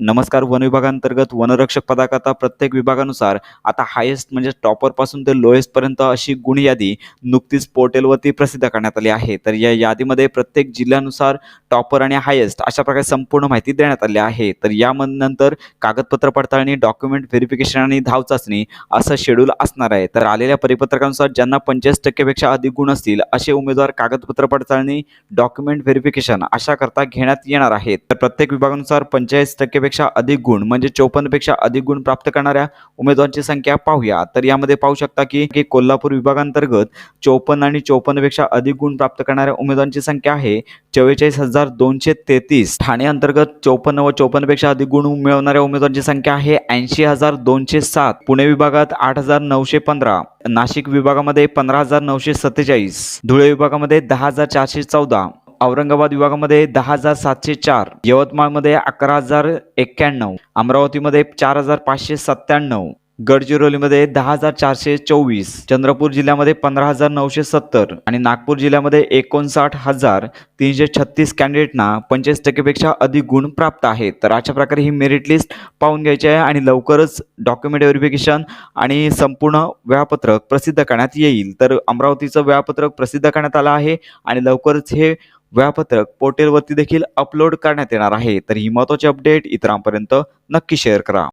नमस्कार वन विभागांतर्गत वनरक्षक पदाकरता प्रत्येक विभागानुसार आता हायेस्ट म्हणजे टॉपरपासून ते लोएस्ट पर्यंत अशी गुण यादी नुकतीच पोर्टलवरती प्रसिद्ध करण्यात आली आहे. तर या यादीमध्ये प्रत्येक जिल्ह्यानुसार टॉपर आणि हायेस्ट अशा प्रकारे संपूर्ण माहिती देण्यात आली आहे. तर यानंतर कागदपत्र पडताळणी डॉक्युमेंट व्हेरिफिकेशन आणि धाव चाचणी असं शेड्यूल असणार आहे. तर आलेल्या परिपत्रकानुसार ज्यांना पंचेचाळीस टक्केपेक्षा अधिक गुण असतील असे उमेदवार कागदपत्र पडताळणी डॉक्युमेंट व्हेरिफिकेशन अशा करता घेण्यात येणार आहेत. तर प्रत्येक विभागानुसार पंचेचाळीस पेक्षा अधिक गुण म्हणजे चौपन्नपेक्षा अधिक गुण प्राप्त करणाऱ्या उमेदवारांची संख्या पाहूया. तर यामध्ये पाहू शकता की की कोल्हापूर विभागांतर्गत चौपन्न आणि चौपन्नपेक्षा अधिक गुण प्राप्त करणाऱ्या उमेदवारांची संख्या आहे चव्वेचाळीस हजार दोनशे तेहतीस. ठाणे अंतर्गत चौपन्न व चौपन्नपेक्षा अधिक गुण मिळवणाऱ्या उमेदवारांची संख्या आहे ऐंशी हजार दोनशे सात. पुणे विभागात आठ हजार नऊशे पंधरा. नाशिक विभागामध्ये पंधरा हजार नऊशे सत्तेचाळीस. धुळे विभागामध्ये दहा हजार चारशे चौदा. औरंगाबाद विभागामध्ये दहा हजार सातशे चार यवतमाळमध्ये अकरा हजार एक्क्याण्णव अमरावतीमध्ये चार हजार पाचशे सत्त्याण्णव गडचिरोलीमध्ये दहा हजार चारशे चोवीस चंद्रपूर जिल्ह्यामध्ये पंधरा हजार नऊशे सत्तर आणि नागपूर जिल्ह्यामध्ये एकोणसाठ हजार तीनशे छत्तीस कॅन्डिडेटना पंचेचाळीस टक्केपेक्षा अधिक गुण प्राप्त आहेत. तर अशा प्रकारे ही मेरिट लिस्ट पाहून घ्यायची आहे आणि लवकरच डॉक्युमेंट व्हेरिफिकेशन आणि संपूर्ण वेळापत्रक प्रसिद्ध करण्यात येईल. तर अमरावतीचं वेळापत्रक प्रसिद्ध करण्यात आलं आहे आणि लवकरच हे वेळापत्रक पोर्टलवरती देखील अपलोड करण्यात येणार आहे. तर ही महत्त्वाची अपडेट इतरांपर्यंत नक्की शेअर करा.